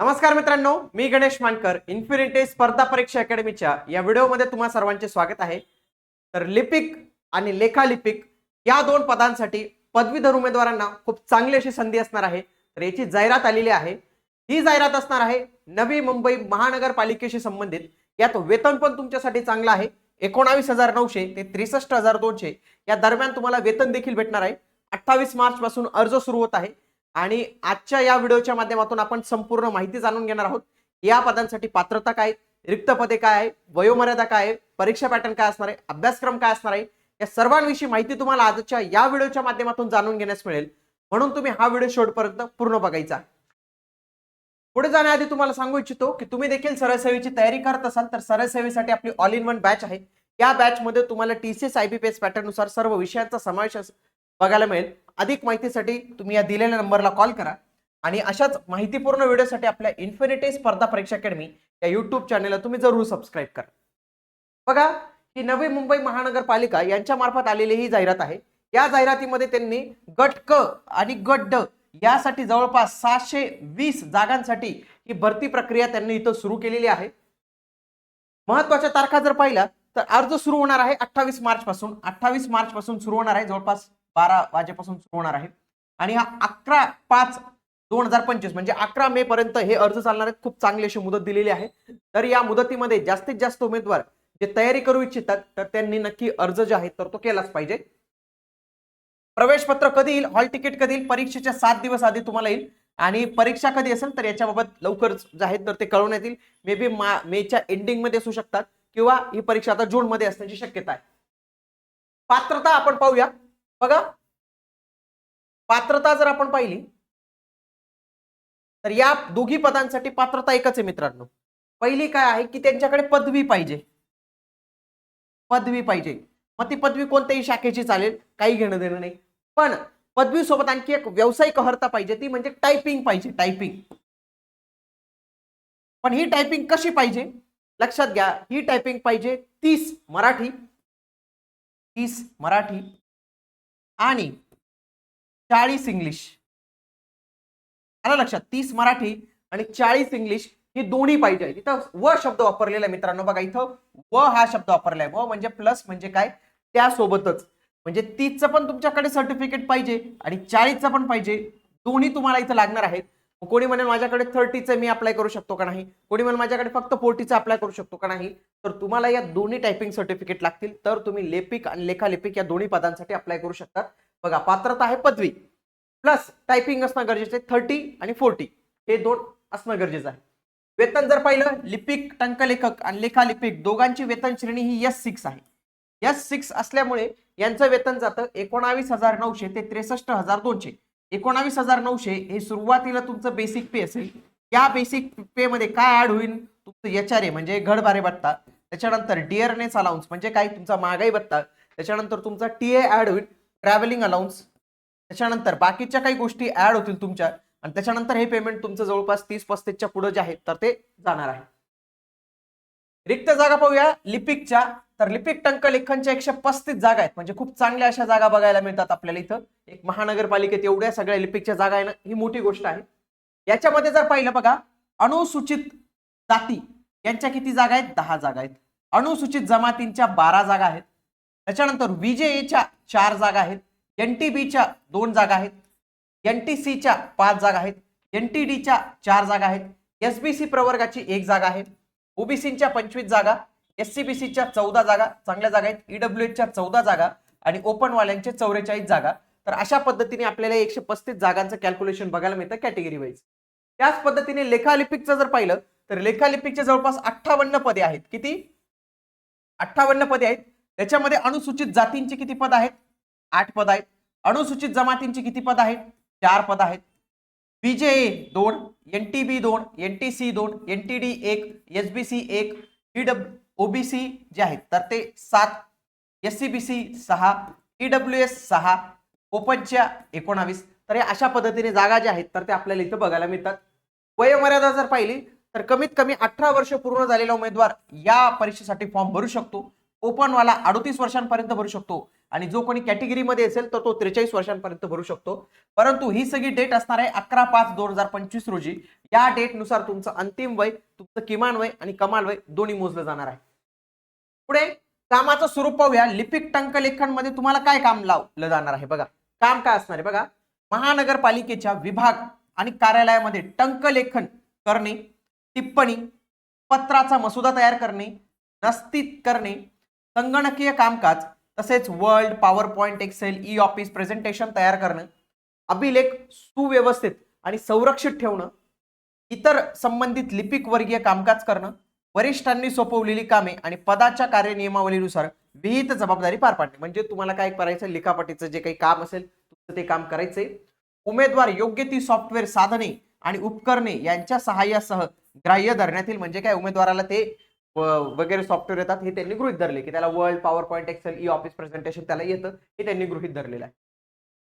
नमस्कार मित्रांनो मी गणेश मानकर इन्फिनिटी स्पर्धा परीक्षा अकॅडमीच्या या व्हिडिओमध्ये तुम्हा सर्वांचे स्वागत आहे. तर लिपिक आणि लेखालिपिक या दोन पदांसाठी पदवीधर उमेदवारांना खूप चांगली अशी संधी असणार आहे. तर याची जाहिरात आलेली आहे. ही जाहिरात असणार आहे नवी मुंबई महानगरपालिकेशी संबंधित. यात वेतन पण तुमच्यासाठी चांगलं आहे. एकोणावीस हजार नऊशे ते त्रेसष्ट हजार दोनशे या दरम्यान तुम्हाला वेतन देखील भेटणार आहे. अठ्ठावीस मार्च पासून अर्ज सुरू होत आहे. आणि आजच्या या व्हिडिओच्या माध्यमातून आपण संपूर्ण माहिती जाणून घेणार आहोत. या पदांसाठी पात्रता काय रिक्त पदे काय आहे वयोमर्यादा काय आहे परीक्षा पॅटर्न काय असणार आहे अभ्यासक्रम काय असणार आहे या सर्वांविषयी माहिती तुम्हाला आजच्या या व्हिडिओच्या माध्यमातून जाणून घेण्यास मिळेल. म्हणून तुम्ही हा व्हिडिओ शेवटपर्यंत पूर्ण बघायचा. पुढे जाण्याआधी तुम्हाला सांगू इच्छितो की तुम्ही देखील सरळ सेवेची तयारी करत असाल तर सरळ सेवेसाठी आपली ऑल इन वन बॅच आहे. या बॅच मध्ये तुम्हाला टीसीएस आयबीपीएस पॅटर्ननुसार सर्व विषयांचा समावेश बघायला मिळेल. अधिक माहितीसाठी तुम्ही या दिलेल्या नंबरला कॉल करा. आणि अशाच माहितीपूर्ण व्हिडिओसाठी आपल्या इन्फिनिटी स्पर्धा परीक्षा अकॅडमी या यूट्यूब चॅनेलला तुम्ही जरूर सबस्क्राईब करा. बघा ही नवी मुंबई महानगरपालिका यांच्या मार्फत आलेली ही जाहिरात आहे. या जाहिरातीमध्ये त्यांनी गट क आणि गट ड यासाठी जवळपास सहाशे वीस जागांसाठी ही भरती प्रक्रिया त्यांनी इथं सुरू केलेली आहे. महत्त्वाच्या तारखा जर पाहिल्या तर अर्ज सुरू होणार आहे अठ्ठावीस मार्च पासून अठ्ठावीस मार्च पासून सुरू होणार आहे जवळपास बारा वाजेपासून सुरू होणार आहे. आणि हा अकरा पाच दोन हजार पंचवीस म्हणजे अकरा मे पर्यंत हे अर्ज चालणार आहेत. खूप चांगली अशी मुदत दिलेली आहे. तर या मुदतीमध्ये जास्तीत जास्त उमेदवार जे तयारी करू इच्छितात तर त्यांनी नक्की अर्ज जे आहे तर तो केलाच पाहिजे. प्रवेश पत्र कधी येईल हॉल तिकीट कधी येईल परीक्षेच्या सात दिवस आधी तुम्हाला येईल. आणि परीक्षा कधी असेल तर याच्याबाबत लवकर जे आहेत तर ते कळवण्यात येईल मे बी मेच्या एंडिंगमध्ये असू शकतात. किंवा ही परीक्षा आता जून मध्ये असण्याची शक्यता आहे. पात्रता आपण पाहूया. बघा. पात्रता जर आपण पाहिली तर या दोघी पदांसाठी पात्रता एकच आहे मित्रांनो. पहिली काय आहे की त्यांच्याकडे पदवी पाहिजे. पदवी पाहिजे. मग ती पदवी कोणत्याही शाखेची चालेल काही घेणं देणं नाही. पण पदवी सोबत आणखी एक व्यावसायिक अर्हता पाहिजे ती म्हणजे टायपिंग पाहिजे टायपिंग पण ही टायपिंग कशी पाहिजे? लक्षात घ्या ही टायपिंग पाहिजे तीस मराठी. तीस मराठी. आणि चाळीस इंग्लिश. आलं लक्षात? तीस मराठी आणि चाळीस इंग्लिश ही दोन्ही पाहिजे इथं व शब्द वापरलेला आहे मित्रांनो. बघा इथं व हा शब्द वापरलाय व म्हणजे प्लस म्हणजे काय? त्यासोबतच. म्हणजे तीसचं पण तुमच्याकडे सर्टिफिकेट पाहिजे आणि चाळीसचं पण पाहिजे. दोन्ही तुम्हाला इथं लागणार आहेत. कोणी म्हणेल माझ्याकडे थर्टीचं मी अप्लाय करू शकतो का नाही? कोणी म्हणेल माझ्याकडे फक्त फोर्टीचं अप्लाय करू शकतो का नाही? तर तुम्हाला या दोन्ही टायपिंग सर्टिफिकेट लागतील. तर तुम्ही लेपिक आणि लेखालेपिक या दोन्ही पदांसाठी अप्लाय करू शकतात बघा पात्रता आहे पदवी. प्लस टायपिंग असणं गरजेचं आहे. थर्टी आणि फोर्टी हे दोन असणं गरजेचं आहे. वेतन जर पाहिलं लिपिक टंकलेखक आणि लेखालिपिक दोघांची वेतन श्रेणी ही एस सिक्स आहे. एस सिक्स असल्यामुळे यांचं वेतन जातं एकोणावीस हजार नऊशे ते त्रेसष्ट हजार दोनशे. एकोणावीस हजार नऊशे हे सुरुवातीला तुमचं बेसिक पे असेल. या बेसिक पे मध्ये काय ऍड होईल? तुमचं एच आर ए म्हणजे घडबारे भत्ता. त्याच्यानंतर डिअरनेस अलाउन्स म्हणजे काय? तुमचा महागाई भत्ता. त्याच्यानंतर तुमचा टी ए ऍड होईल. ट्रॅव्हलिंग अलाउन्स त्याच्यानंतर बाकीच्या काही गोष्टी ऍड होतील तुमच्या. आणि त्याच्यानंतर हे पेमेंट तुमचं जवळपास तीस पस्तीसच्या पुढे जे आहे तर ते जाणार आहे. रिक्त जागा पाहूया. लिपिकच्या तर लिपिक टंक लेखनच्या एकशे पस्तीस जागा आहेत. म्हणजे खूप चांगल्या अशा जागा बघायला मिळतात आपल्याला इथं. एक महानगरपालिकेत एवढ्या सगळ्या लिपिकच्या जागा आहे ना ही मोठी गोष्ट आहे. याच्यामध्ये जर पाहिलं बघा अनुसूचित जाती यांच्या किती जागा आहेत? दहा जागा आहेत. अनुसूचित जमातींच्या बारा जागा आहेत. त्याच्यानंतर विजेच्या चार जागा आहेत. एन टी बीच्या दोन जागा आहेत. एन टी सीच्या पाच जागा आहेत. एन टी डीच्या चार जागा आहेत. एसबीसी प्रवर्गाची एक जागा आहे. ओबीसीच्या पंचवीस जागा. एससीबीसीच्या चौदा जागा चांगल्या जागा आहेत. ईडब्ल्यूएचच्या चौदा जागा आणि ओपनवाल्यांचे चौवेचाळीस जागा. तर अशा पद्धतीने आपल्याला एकशे पस्तीस जागांचं कॅल्क्युलेशन बघायला मिळतं कॅटेगरी वाईज त्याच पद्धतीने लेखालिपिकचं जर पाहिलं तर लेखालिपिकचे जवळपास अठ्ठावन्न पदे आहेत. किती? अठ्ठावन्न पदे आहेत. त्याच्यामध्ये अनुसूचित जातींची किती पद आहेत? आठ पद आहेत. अनुसूचित जमातींची किती पद आहेत? चार पद आहेत. बीजेए दोन एन टी बी दोन एन टी सी दोन एन टी डी एक एस बी सी एक ईडब्ल्यू ओबीसी जे आहेत तर ते सात एस सी बी सी सहा ईडब्ल्यू एस सहा ओपनच्या एकोणावीस. तर या अशा पद्धतीने जागा ज्या आहेत तर ते आपल्याला इथं बघायला मिळतात. वयोमर्यादा जर पाहिली तर कमीत कमी अठरा वर्ष पूर्ण झालेला उमेदवार या परीक्षेसाठी फॉर्म भरू शकतो. ओपनवाला अडतीस वर्षांपर्यंत भरू शकतो आणि जो कोणी कॅटेगरीमध्ये असेल तर तो त्रेचाळीस वर्षांपर्यंत भरू शकतो. परंतु ही सगळी डेट असणार आहे अकरा पाच दोन हजार पंचवीस रोजी. या डेटनुसार तुमचं अंतिम वय तुमचं किमान वय आणि कमाल वय दोन्ही मोजलं जाणार आहे. पुढे कामाचं स्वरूप पाहूया. लिपिक टंकलेखनमध्ये तुम्हाला काय काम लावलं जाणार आहे? बघा काम काय असणार आहे? बघा महानगरपालिकेच्या विभाग आणि कार्यालयामध्ये टंकलेखन करणे टिप्पणी पत्राचा मसुदा तयार करणे नस्तित करणे संगणकीय कामकाज तसेच Word power point Excel e office presentation तयार करणं अभिलेख सुव्यवस्थित आणि संरक्षित ठेवणं इतर संबंधित लिपिक वर्गीय कामकाज करणं वरिष्ठांनी सोपवलेली कामे आणि पदाच्या कार्यनियमावलीनुसार विहित जबाबदारी पार पाडणे. म्हणजे तुम्हाला काय करायचं लिखापटीचं जे काही काम असेल तुमचं ते काम करायचंय. उमेदवार योग्य ती सॉफ्टवेअर साधने आणि उपकरणे यांच्या सहाय्यासह ग्राह्य धरण्यात येईल म्हणजे काय? उमेदवाराला ते वगैरे सॉफ्टवेअर येतात हे त्यांनी गृहित धरले. की त्याला Word power point Excel e office presentation त्याला येतं हे त्यांनी गृहित धरलेलं आहे.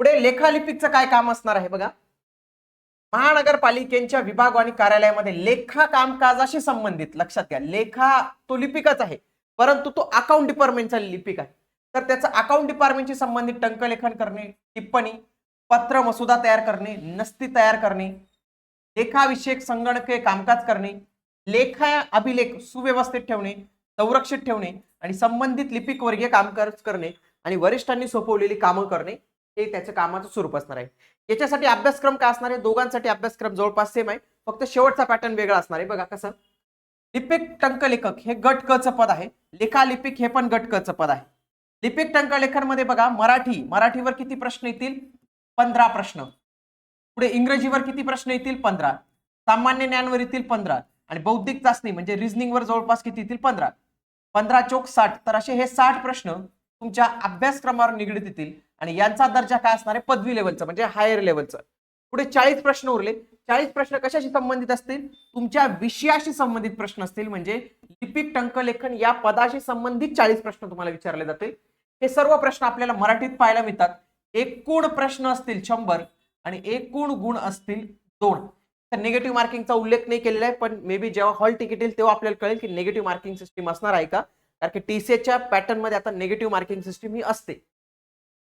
पुढे लेखालिपिकचं काय काम असणार आहे बघा? महानगरपालिकेच्या विभाग आणि कार्यालयामध्ये लेखा कामकाजाशी संबंधित लक्षात घ्या लेखा तो लिपिकच आहे परंतु तो अकाउंट डिपार्टमेंटचा लिपिक आहे. तर त्याचं अकाउंट डिपार्टमेंटशी संबंधित टंकलेखन करणे टिप्पणी पत्र मसुदा तयार करणे नस्ती तयार करणे लेखाविषयक संगणकीय कामकाज करणे लेखा अभिलेख सुव्यवस्थित ठेवणे संरक्षित ठेवणे आणि संबंधित लिपिक वर्गीय कामकाज करणे आणि वरिष्ठांनी सोपवलेली कामं करणे हे त्याचं कामाचं स्वरूप असणार आहे. याच्यासाठी अभ्यासक्रम काय असणार आहे? दोघांसाठी अभ्यासक्रम जवळपास सेम आहे. फक्त शेवटचा पॅटर्न वेगळा असणार आहे. बघा कसं. लिपिक टंकलेखक हे गट क चं पद आहे. लेखालिपिक हे पण गट क पद आहे. लिपिक टंकलेखनमध्ये बघा मराठी मराठीवर किती प्रश्न येतील? पंधरा प्रश्न. पुढे इंग्रजीवर किती प्रश्न येतील? पंधरा. सामान्य ज्ञानवर येतील? पंधरा. आणि बौद्धिक चाचणी म्हणजे रिझनिंगवर जवळपास किती येतील? पंधरा. पंधरा चौक साठ. तर असे हे साठ प्रश्न तुमच्या अभ्यासक्रमावर निगडीत येतील. आणि यांचा दर्जा काय असणार आहे? पदवी लेवलचा म्हणजे हायर लेवलचं पुढे चाळीस प्रश्न उरले. चाळीस प्रश्न कशाशी संबंधित असतील? तुमच्या विषयाशी संबंधित प्रश्न असतील म्हणजे लिपिक टंकलेखन या पदाशी संबंधित चाळीस प्रश्न तुम्हाला विचारले जातील. हे सर्व प्रश्न आपल्याला मराठीत पाहायला मिळतात. एकूण प्रश्न असतील शंभर आणि एकूण गुण असतील दोन. तर निगेटिव्ह मार्किंगचा उल्लेख नाही केलेला आहे पण मे बी जेव्हा हॉल तिकीट येईल तेव्हा आपल्याला कळेल की निगेटिव्ह मार्किंग सिस्टीम असणार आहे का? कारण की टीसीएच्या पॅटर्नमध्ये आता निगेटिव्ह मार्किंग सिस्टीम ही असते.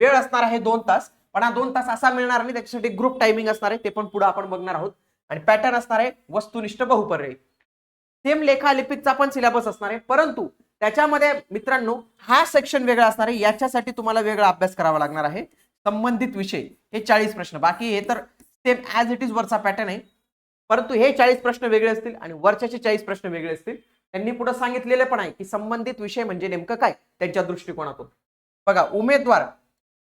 वेळ असणार आहे दोन तास पण हा दोन तास असा मिळणार नाही त्याच्यासाठी ग्रुप टायमिंग असणार आहे ते पण पुढे आपण बघणार आहोत. आणि पॅटर्न असणार आहे वस्तुनिष्ठ बहुपर्यायी. सेम लेखालिपिकचा पण सिलेबस असणार आहे परंतु त्याच्यामध्ये मित्रांनो हा सेक्शन वेगळा असणार आहे याच्यासाठी तुम्हाला वेगळा अभ्यास करावा लागणार आहे. संबंधित विषय हे चाळीस प्रश्न बाकी हे तर सेम ॲज इट इज वरचा पॅटर्न आहे. परंतु हे चाळीस प्रश्न वेगळे असतील आणि वरच्याचे चाळीस प्रश्न वेगळे असतील त्यांनी पुढे सांगितलेले पण आहे की संबंधित विषय म्हणजे नेमकं काय त्यांच्या दृष्टिकोनातून. बघा उमेदवार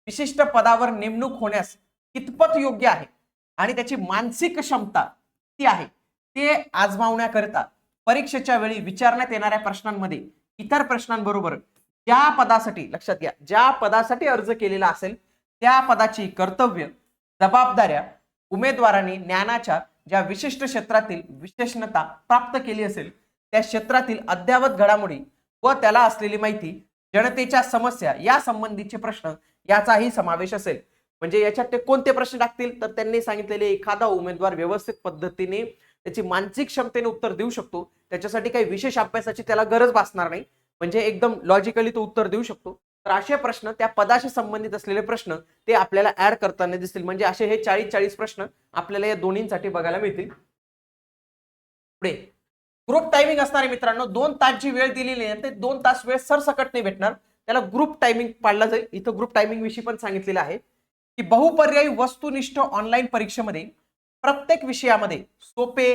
विशिष्ट पदावर नेमणूक होण्यास कितपत योग्य आहे आणि त्याची मानसिक क्षमता ती आहे ते आजमावण्याकरिता परीक्षेच्या वेळी विचारण्यात येणाऱ्या प्रश्नांमध्ये इतर प्रश्नांबरोबर ज्या पदासाठी लक्षात घ्या ज्या पदासाठी अर्ज केलेला असेल त्या पदाची कर्तव्य जबाबदाऱ्या उमेदवारांनी ज्ञानाच्या ज्या विशिष्ट क्षेत्रातील विशेषणता प्राप्त केली असेल त्या क्षेत्रातील अद्ययावत घडामोडी व त्याला असलेली माहिती जनतेच्या समस्या या संबंधीचे प्रश्न याचाही समावेश असेल. म्हणजे याच्यात ते कोणते प्रश्न टाकतील तर त्यांनी सांगितलेले एखादा उमेदवार व्यवस्थित पद्धतीने त्याची मानसिक क्षमतेने उत्तर देऊ शकतो. त्याच्यासाठी काही विशेष अभ्यासाची त्याला गरज भासणार नाही. म्हणजे एकदम लॉजिकली तो उत्तर देऊ शकतो. तर असे प्रश्न त्या पदाशी संबंधित असलेले प्रश्न ते आपल्याला ऍड करताना दिसतील. म्हणजे असे हे चाळीस चाळीस प्रश्न आपल्याला या दोन्हींसाठी बघायला मिळतील. पुढे. ग्रुप टायमिंग असणारे मित्रांनो दोन तास जी वेळ दिलेली आहे ते दोन तास वेळ सरसकट नाही भेटणार. त्याला ग्रुप टायमिंग पाळला जाईल. इथं ग्रुप टायमिंग विषयी पण सांगितलेलं आहे की बहुपर्यायी वस्तुनिष्ठ ऑनलाईन परीक्षेमध्ये प्रत्येक विषयामध्ये सोपे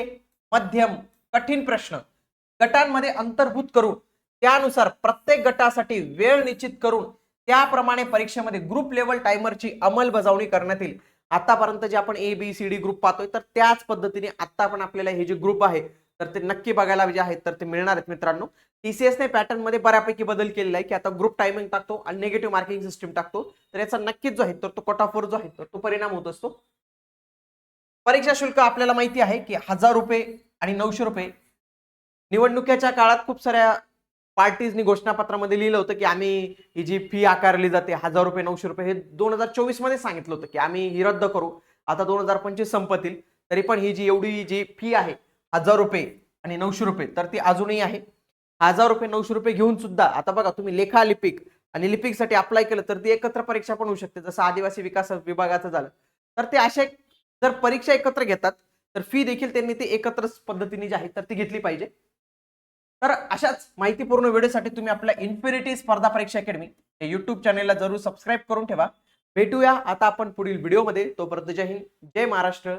मध्यम कठीण प्रश्न गटांमध्ये अंतर्भूत करून त्यानुसार प्रत्येक गटासाठी वेळ निश्चित करून त्याप्रमाणे परीक्षेमध्ये ग्रुप लेवल टायमरची अंमलबजावणी करण्यात येईल. आतापर्यंत जे आपण A B C D group पाहतोय तर त्याच पद्धतीने आता पण आपल्याला हे जे ग्रुप आहे तर ते नक्की बघायला जे आहेत तर ते मिळणार आहेत मित्रांनो. टीसीएसने पॅटर्नमध्ये बऱ्यापैकी बदल केलेला आहे की आता ग्रुप टायमिंग टाकतो आणि निगेटिव्ह मार्किंग सिस्टीम टाकतो. तर याचा नक्कीच जो आहे तर तो कट ऑफवर जो आहे तर तो परिणाम होत असतो. परीक्षा शुल्क आपल्याला माहिती आहे की हजार रुपये आणि नऊशे रुपये. निवडणुकीच्या काळात खूप साऱ्या पार्टीजनी घोषणापत्रामध्ये लिहिलं होतं की आम्ही ही जी फी आकारली जाते हजार रुपये नऊशे रुपये हे दोन हजार चोवीसमध्ये सांगितलं होतं की आम्ही ही रद्द करू. आता दोन हजार पंचवीस संपतील तरी पण ही जी एवढी जी फी आहे हजार रुपये आणि नऊशे रुपये तर ती अजूनही आहे. हजार रुपये नऊशे रुपये घेऊन सुद्धा आता बघा तुम्ही लेखा लिपिक आणि लिपिकसाठी अप्लाय केलं तर ती एकत्र परीक्षा पण होऊ शकते. जसं आदिवासी विकास विभागाचं झालं. तर ते असे जर परीक्षा एकत्र घेतात तर फी देखील त्यांनी ती एकत्र पद्धतीने जी आहे तर ती घेतली पाहिजे. तर अशाच माहितीपूर्ण व्हिडिओसाठी तुम्ही आपल्या इन्फिनिटी स्पर्धा परीक्षा अकॅडमी हे युट्यूब चॅनेलला जरूर सबस्क्राईब करून ठेवा. भेटूया आता आपण पुढील व्हिडिओमध्ये तोपर्यंत जय हिंद जय महाराष्ट्र.